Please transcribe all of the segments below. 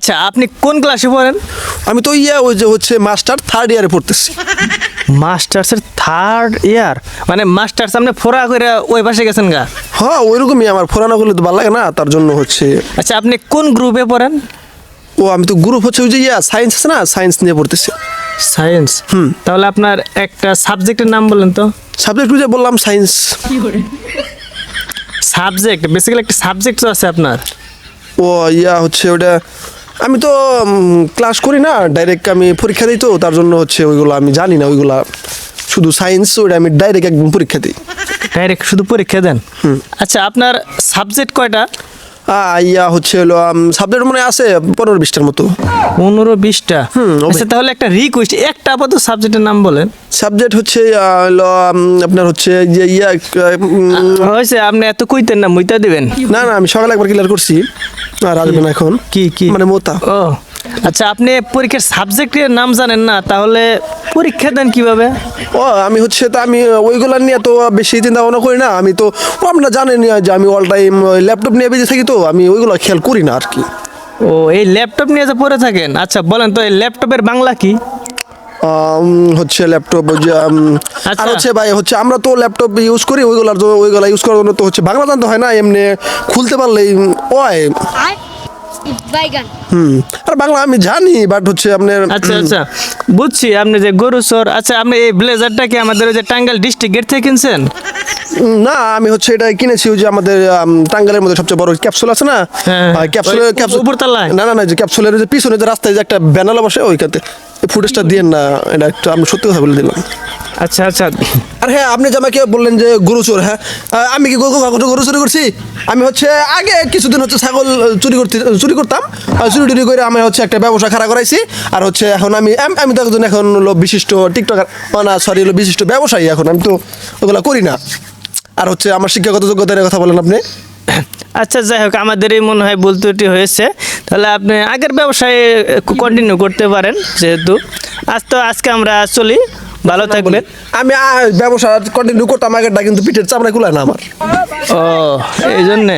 আচ্ছা আপনি কোন ক্লাসে পড়েন? আমি তো ইয়া ওই যে হচ্ছে মাস্টার থার্ড ইয়ারে পড়তেছি। মাস্টার্সের থার্ড ইয়ার মানে মাস্টার্স আপনি ফোরা করে ওই পাশে গেছেন গা? হ্যাঁ ওইরকমই আমার ফোরানো করলে তো ভালো লাগে না তার জন্য হচ্ছে আচ্ছা আপনি কোন গ্রুপে পড়েন? ও আমি তো গ্রুপ হচ্ছে ওই যে ইয়া সায়েন্স আছে না সায়েন্স নিয়ে পড়তেছি। সায়েন্স হুম। তাহলে আপনার একটা সাবজেক্টের নাম বলেন তো। সাবজেক্ট যে বললাম সায়েন্স সাবজেক্ট বেসিক্যালি একটা সাবজেক্ট তো আছে আপনার। ও ইয়া হচ্ছে ওটা আমি তো ক্লাস করি না ডাইরেক্ট আমি পরীক্ষা দিই তো তার জন্য হচ্ছে ওইগুলো আমি জানি না ওইগুলা শুধু সায়েন্স ওটা আমি ডাইরেক্ট একদম পরীক্ষা দিই। ডাইরেক্ট শুধু পরীক্ষা দেন? আচ্ছা আপনার সাবজেক্ট কয়টা? ইয়া হচ্ছে হলো সাবজেক্ট মনে আছে পনেরো বিশটার মতো। পনেরো বিশটা। আচ্ছা তাহলে একটা রিকোয়েস্ট একটা আপাতত সাবজেক্টের নাম বলেন। সাবজেক্ট হচ্ছে হলো আপনার হচ্ছে যে ইয়া হয়েছে আপনি এত কইতেন না মুইতা দিবেন। না না আমি সকালে একবার ক্লিয়ার করছি। আর আসবে না এখন। কি কি? মানে মোতা। ও আচ্ছা আপনি পরীক্ষার সাবজেক্টের নাম জানেন না তাহলে পরীক্ষা দেন কীভাবে? ও আমি হচ্ছে তো আমি ওইগুলা নিয়ে তো বেশি চিন্তা ভাবনা করি না আমি তো আপনারা জানেন যে আমি অল টাইম ল্যাপটপ নিয়ে বেঁচে থাকি তো আমি ওইগুলো খেয়াল করি না আর কি। ও এই ল্যাপটপ নিয়ে যে পড়ে থাকেন আচ্ছা বলেন তো এই ল্যাপটপের বাংলা কি? হচ্ছে ল্যাপটপ যে আর আচ্ছা। হচ্ছে ভাই হচ্ছে আমরা তো ল্যাপটপ ইউজ করি ওইগুলার জন্য ওইগুলা ইউজ করার জন্য তো হচ্ছে বাংলা জানতে হয় না এমনি খুলতে পারলেই ওই আর বাইগান। হুম আর বাংলা আমি জানি বাট হচ্ছে আপনার আচ্ছা আচ্ছা বুঝছি আপনি যে গরু সর আচ্ছা আপনি এই ব্লেজারটা কি আমাদের ওই যে টাঙ্গাইল ডিস্ট্রিক্ট গেট থেকে কিনছেন? না আমি হচ্ছে এটা কিনেছি ওই যে আমাদের আম, মধ্যে সবচেয়ে বড় ক্যাপসুল আছে না? হ্যাঁ, ক্যাপসুল না না না যে ক্যাপসুলের যে পিছনে যে রাস্তায় যে একটা ব্যানার বসে ওইখানে ফুটেজটা দিয়ে না এটা একটু আমি সত্যি কথা বলে দিলাম। আচ্ছা আচ্ছা। আর হ্যাঁ আপনি যে আমাকে বললেন যে গরু চোর হ্যাঁ আমি কি গরু গরু গরু চুরি করছি? আমি হচ্ছে আগে কিছুদিন হচ্ছে ছাগল চুরি করতে চুরি করতাম। চুরি টুরি করে আমি হচ্ছে একটা ব্যবসা খাড়া করাইছি। আর হচ্ছে এখন আমি আমি তো একজন এখন হলো বিশিষ্ট টিকটকার ও না সরি হলো বিশিষ্ট ব্যবসায়ী এখন আমি তো ওগুলো করি না। আর হচ্ছে আমার শিক্ষাগত যোগ্যতার কথা বলেন আপনি। আচ্ছা যাই হোক আমাদেরই মনে হয় ভুল ত্রুটি হয়েছে। তাহলে আপনি আগের ব্যবসায় কন্টিনিউ করতে পারেন যেহেতু। আজ তো আজকে আমরা চলি। ভালো থাকবেন। আমি ব্যবসা কন্টিনিউ করতাম আগেরটা কিন্তু পিঠের চামড়া কুলায় না আমার। ও এই জন্যে?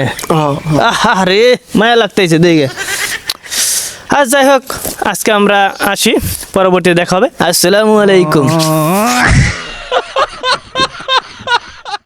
আহা রে মায়া লাগতেছে দেখে। আজ যাই হোক আজকে আমরা আসি পরবর্তী দেখা হবে। আসসালামু আলাইকুম।